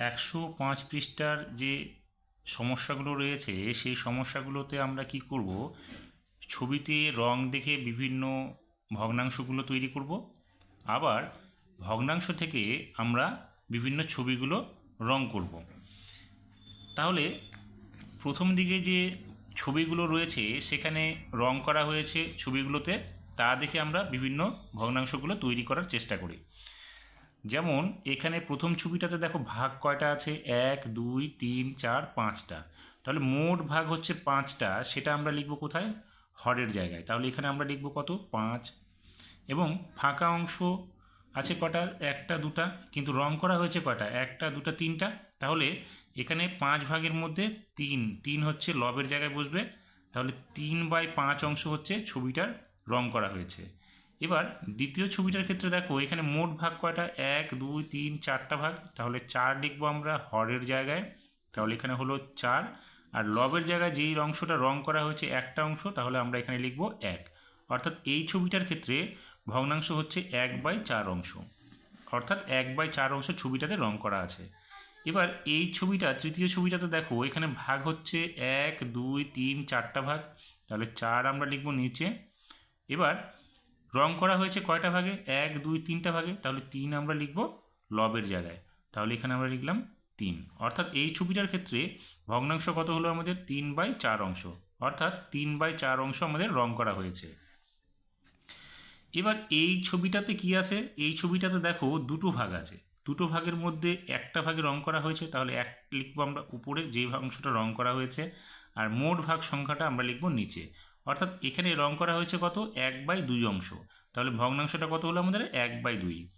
একশো পাঁচ পৃষ্ঠার যে সমস্যাগুলো রয়েছে, সেই সমস্যাগুলোতে আমরা কি করব? ছবিতে রং দেখে বিভিন্ন ভগ্নাংশগুলো তৈরি করব। আবার ভগ্নাংশ থেকে আমরা বিভিন্ন ছবিগুলো রং করব। তাহলে প্রথম দিকে যে ছবিগুলো রয়েছে, সেখানে রং করা হয়েছে ছবিগুলোতে, তা দেখে আমরা বিভিন্ন ভগ্নাংশগুলো তৈরি করার চেষ্টা করি। যেমন, এখানে প্রথম ছবিটাতে দেখো ভাগ কয়টা আছে? এক, দুই, তিন, চার, পাঁচটা। তাহলে মোট ভাগ হচ্ছে পাঁচটা, সেটা আমরা লিখব কোথায়? হরের জায়গায়। তাহলে এখানে আমরা লিখব কত? পাঁচ। এবং ফাঁকা অংশ আছে কটা? একটা, দুটা। কিন্তু রং করা হয়েছে কটা একটা, দুটা, তিনটা। তাহলে এখানে পাঁচ ভাগের মধ্যে তিন। তিন হচ্ছে লবের জায়গায় বসবে। তাহলে তিন বাই পাঁচ অংশ হচ্ছে ছবিটার রং করা হয়েছে। এবার দ্বিতীয় ছবিটার ক্ষেত্রে দেখো, এখানে মোট ভাগ কয়টা? এক, দুই, তিন, চারটা ভাগ। তাহলে চার লিখব আমরা হরের জায়গায়। তাহলে এখানে হলো চার। আর লবের জায়গায় যেই অংশটা রং করা হয়েছে একটা অংশ, তাহলে আমরা এখানে লিখব এক। অর্থাৎ এই ছবিটার ক্ষেত্রে ভগ্নাংশ হচ্ছে এক বাই চার অংশ। অর্থাৎ এক বাই চার অংশ ছবিটাতে রং করা আছে। এবার এই ছবিটা, তৃতীয় ছবিটাতে দেখো, এখানে ভাগ হচ্ছে এক, দুই, তিন, চারটা ভাগ। তাহলে চার আমরা লিখব নিচে। এবার রং করা হয়েছে কয়টা ভাগে? এক, দুই, তিনটা ভাগে। তাহলে তিন আমরা লিখব লবের জায়গায়। তাহলে এখানে আমরা লিখলাম তিন। অর্থাৎ এই ছবিটার ক্ষেত্রে ভগ্নাংশ কত হলো আমাদের? তিন বাই চার অংশ। অর্থাৎ তিন বাই চার অংশ আমাদের রং করা হয়েছে। এবার এই ছবিটাতে কি আছে? এই ছবিটাতে দেখো দুটো ভাগ আছে। দুটো ভাগের মধ্যে একটা ভাগে রং করা হয়েছে। তাহলে এক লিখব আমরা উপরে, যে অংশটা রং করা হয়েছে। আর মোট ভাগ সংখ্যাটা আমরা লিখব নিচে। অর্থাৎ এখানে রং করা হয়েছে কত? এক বাই দুই অংশ। তাহলে ভগ্নাংশটা কত হলো আমাদের? এক বাই দুই।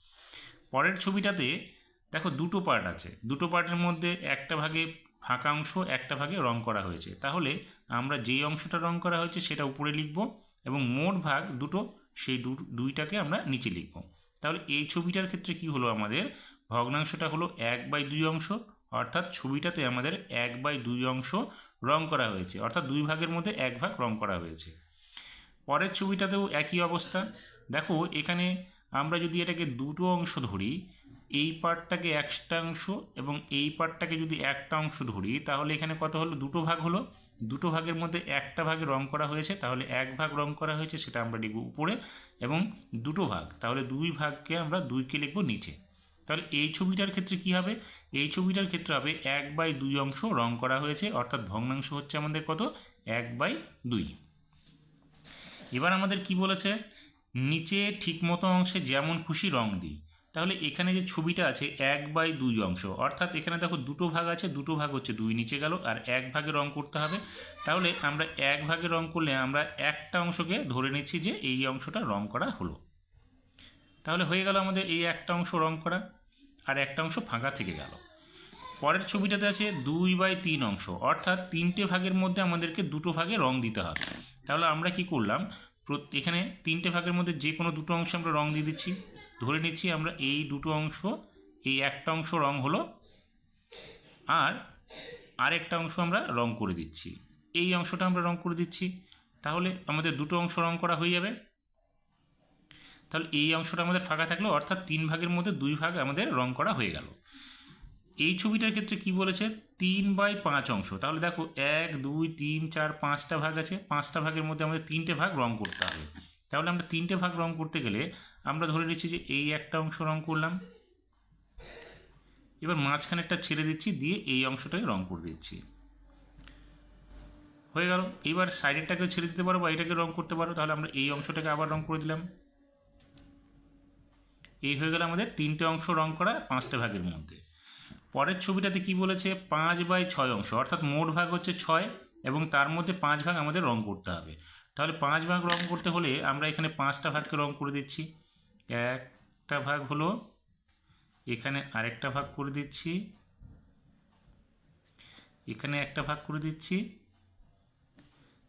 পরের ছবিটাতে দেখো দুটো পার্ট আছে। দুটো পার্টের মধ্যে একটা ভাগে ফাঁকা অংশ, একটা ভাগে রং করা হয়েছে। তাহলে আমরা যেই অংশটা রং করা হয়েছে সেটা উপরে লিখব এবং মোট ভাগ দুটো, সেই দুইটাকে আমরা নিচে লিখব। তাহলে এই ছবিটার ক্ষেত্রে কি হলো আমাদের? ভগ্নাংশটা হলো এক বাই দুই অংশ অর্থাৎ ছবিটাতে আমাদের এক বাই দুই অংশ রং করা হয়েছে। অর্থাৎ দুই ভাগের মধ্যে এক ভাগ রং করা হয়েছে। পরের ছবিটাতেও একই অবস্থা। দেখো, এখানে আমরা যদি এটাকে দুটো অংশ ধরি, এই পার্টটাকে একটা অংশ এবং এই পার্টটাকে যদি একটা অংশ ধরি, তাহলে এখানে কত হলো? দুটো ভাগ হলো। দুটো ভাগের মধ্যে একটা ভাগে রং করা হয়েছে, তাহলে এক ভাগ রং করা হয়েছে, সেটা আমরা লিখব উপরে এবং দুটো ভাগ। তাহলে দুই ভাগকে আমরা দুইকে লিখব নিচে। তাহলে এই ছবিটার ক্ষেত্রে কি হবে? এই ছবিটার ক্ষেত্রে হবে এক বাই দুই অংশ রং করা হয়েছে, অর্থাৎ ভগ্নাংশ হচ্ছে আমাদের কত? এক বাই দুই। এবার আমাদের কি বলেছে? নিচে ঠিকমতো অংশে যেমন খুশি রং দিই। তাহলে এখানে যে ছবিটা আছে এক বাই দুই অংশ, অর্থাৎ এখানে দেখো দুটো ভাগ আছে, দুটো ভাগ হচ্ছে দুই নিচে গেল, আর এক ভাগে রং করতে হবে। তাহলে আমরা এক ভাগে রং করলে আমরা একটা অংশকে ধরে নিচ্ছি যে এই অংশটা রং করা হলো। তাহলে হয়ে গেল আমাদের এই একটা অংশ রং করা। আর একটা অংশ ফাঁকা থেকে গেল। পরের ছবিটাতে আছে দুই বাই তিন অংশ, অর্থাৎ তিনটে ভাগের মধ্যে আমাদেরকে দুটো ভাগে রং দিতে হবে। তাহলে আমরা কি করলাম? এখানে তিনটে ভাগের মধ্যে যে কোনো দুটো অংশে আমরা রং দিয়ে দিচ্ছি। ধরে নিচ্ছি আমরা এই দুটো অংশ, এই একটা অংশ রং হলো, আর আরেকটা অংশ আমরা রং করে দিচ্ছি। এই অংশটা আমরা রং করে দিচ্ছি। তাহলে আমাদের দুটো অংশ রং করা হয়ে যাবে। তাহলে এই অংশটা আমাদের ফাঁকা থাকল, অর্থাৎ তিন ভাগের মধ্যে দুই ভাগ আমাদের রং করা হয়ে গেল। এই ছবিটার ক্ষেত্রে কি বলেছে? তিন বাই পাঁচ অংশ। তাহলে দেখো, এক, দুই, তিন, চার, পাঁচটা ভাগ আছে। পাঁচটা ভাগের মধ্যে আমাদের তিনটে ভাগ রং করতে হবে। তাহলে আমরা তিনটে ভাগ রং করতে গেলে আমরা ধরে নিচ্ছি যে এই একটা অংশ রং করলাম। এবার মাঝখানেরটা ছেড়ে দিচ্ছি, দিয়ে এই অংশটাকে রং করে দিচ্ছি। হয়ে গেল। এবার সাইডেরটাকেও ছেড়ে দিতে পারো বা এটাকে রং করতে পারো। তাহলে আমরা এই অংশটাকে আবার রং করে দিলাম। এই হয়ে গেল আমাদের তিনটে অংশ রং করা, পাঁচটা ভাগের মধ্যে। পরের ছবিটাতে কি বলেছে? পাঁচ বাই ছয় অংশ, অর্থাৎ মোট ভাগ হচ্ছে ছয় এবং তার মধ্যে পাঁচ ভাগ আমাদের রং করতে হবে। তাহলে পাঁচ ভাগ রং করতে হলে আমরা এখানে পাঁচটা ভাগকে রং করে দিচ্ছি। একটা ভাগ হলো, এখানে আরেকটা ভাগ করে দিচ্ছি। এখানে একটা ভাগ করে দিচ্ছি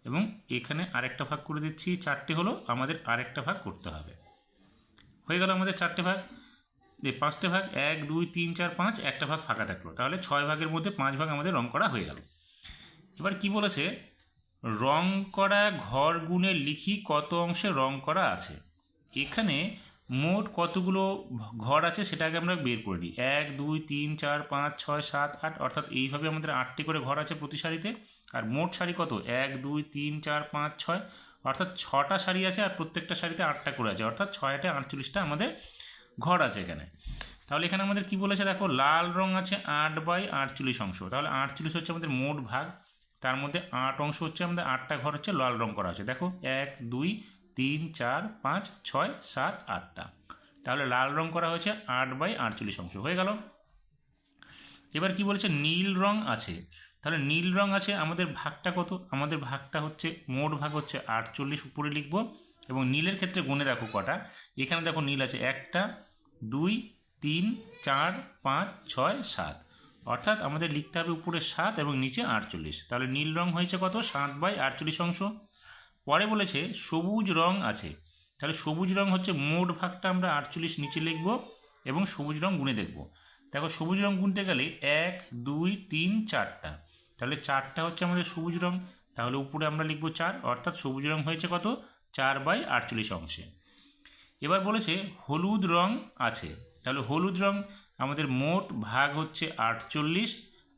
এবং এখানে আরেকটা ভাগ করে দিচ্ছি। চারটে হলো আমাদের আরেকটা ভাগ করতে হবে। হয়ে গেল আমাদের চারটে ভাগ। যে পাঁচটা ভাগ, এক, দুই, তিন, চার, পাঁচ, একটা ভাগ ফাঁকা থাকল। তাহলে ছয় ভাগের মধ্যে পাঁচ ভাগ আমাদের রং করা হয়ে গেল। এবার কি বলেছে? রং করা ঘর গুণে লিখি কত অংশে রং করা আছে। এখানে মোট কতগুলো ঘর আছে সেটাকে আমরা বের করে নিই। এক, দুই, তিন, চার, পাঁচ, ছয়, সাত, আট, অর্থাৎ এইভাবে আমাদের আটটি করে ঘর আছে প্রতি সারিতে আর মোট সারি কত? এক, দুই, তিন, চার, পাঁচ, ছয় অর্থাৎ ছটা শাড়ি আছে আর প্রত্যেকটা শাড়িতে আটটা করে আছে। অর্থাৎ ছয়টা আটচল্লিশটা আমাদের ঘর আছে এখানে। তাহলে এখানে আমাদের কি বলেছে দেখো? লাল রং আছে আট বাই আটচল্লিশ অংশ। তাহলে আটচল্লিশ হচ্ছে আমাদের মোট ভাগ। তার মধ্যে আট অংশ হচ্ছে আমাদের আটটা ঘর হচ্ছে লাল রং করা আছে। দেখো, এক, দুই, তিন, চার, পাঁচ, ছয়, সাত, আটটা। তাহলে লাল রং করা হয়েছে আট বাই আটচল্লিশ অংশ। হয়ে গেল। এবার কি বলেছে? নীল রং আছে। তাহলে নীল রং আছে, আমাদের ভাগটা কত? আমাদের ভাগটা হচ্ছে, মোট ভাগ হচ্ছে আটচল্লিশ, উপরে লিখব, এবং নীলের ক্ষেত্রে গুণে দেখো কটা। এখানে দেখো নীল আছে, একটা, দুই, তিন, চার, পাঁচ, ছয়, সাত। অর্থাৎ আমাদের লিখতে হবে উপরে সাত এবং নিচে আটচল্লিশ। তাহলে নীল রং হয়েছে কত? সাত বাই আটচল্লিশ অংশ। পরে বলেছে, সবুজ রং আছে। তাহলে সবুজ রং হচ্ছে, মোট ভাগটা আমরা আটচল্লিশ নিচে লিখব এবং সবুজ রং গুণে দেখব। দেখো, সবুজ রং গুনতে গেলে এক, দুই, তিন, চারটা। তাহলে চারটা হচ্ছে আমাদের সবুজ রং, তাহলে উপরে আমরা লিখব চার, অর্থাৎ সবুজ রং হয়েছে কত? চার বাই আটচল্লিশ অংশে। এবার বলেছে হলুদ রং আছে, তাহলে হলুদ রং আমাদের মোট ভাগ হচ্ছে আটচল্লিশ,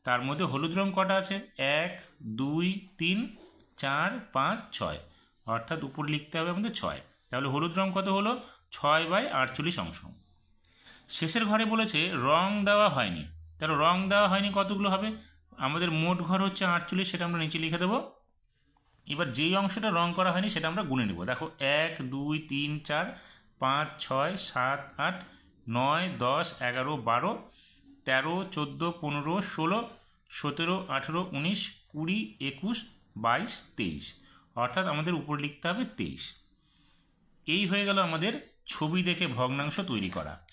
তার মধ্যে হলুদ রং কটা আছে? এক, দুই, তিন, চার, পাঁচ, ছয়, অর্থাৎ উপরে লিখতে হবে আমাদের ছয়, তাহলে হলুদ রং কত হলো? ছয় বাই আটচল্লিশ অংশ। শেষের ঘরে বলেছে রং দেওয়া হয়নি, তাহলে রং দেওয়া হয়নি কতগুলো হবে? আমাদের মোট ঘর হচ্ছে আটচল্লিশ, সেটা আমরা নিচে লিখে দেবো। এবার যেই অংশটা রং করা হয়নি, সেটা আমরা গুনে নেব। দেখো, এক, দুই, তিন, চার, পাঁচ, ছয়, সাত, আট, নয়, দশ, এগারো, বারো, তেরো, চোদ্দ, পনেরো, ষোলো, সতেরো, আঠেরো, উনিশ, কুড়ি, একুশ, বাইশ, তেইশ। অর্থাৎ আমাদের উপর লিখতে হবে তেইশ। এই হয়ে গেল আমাদের ছবি দেখে ভগ্নাংশ তৈরি করা।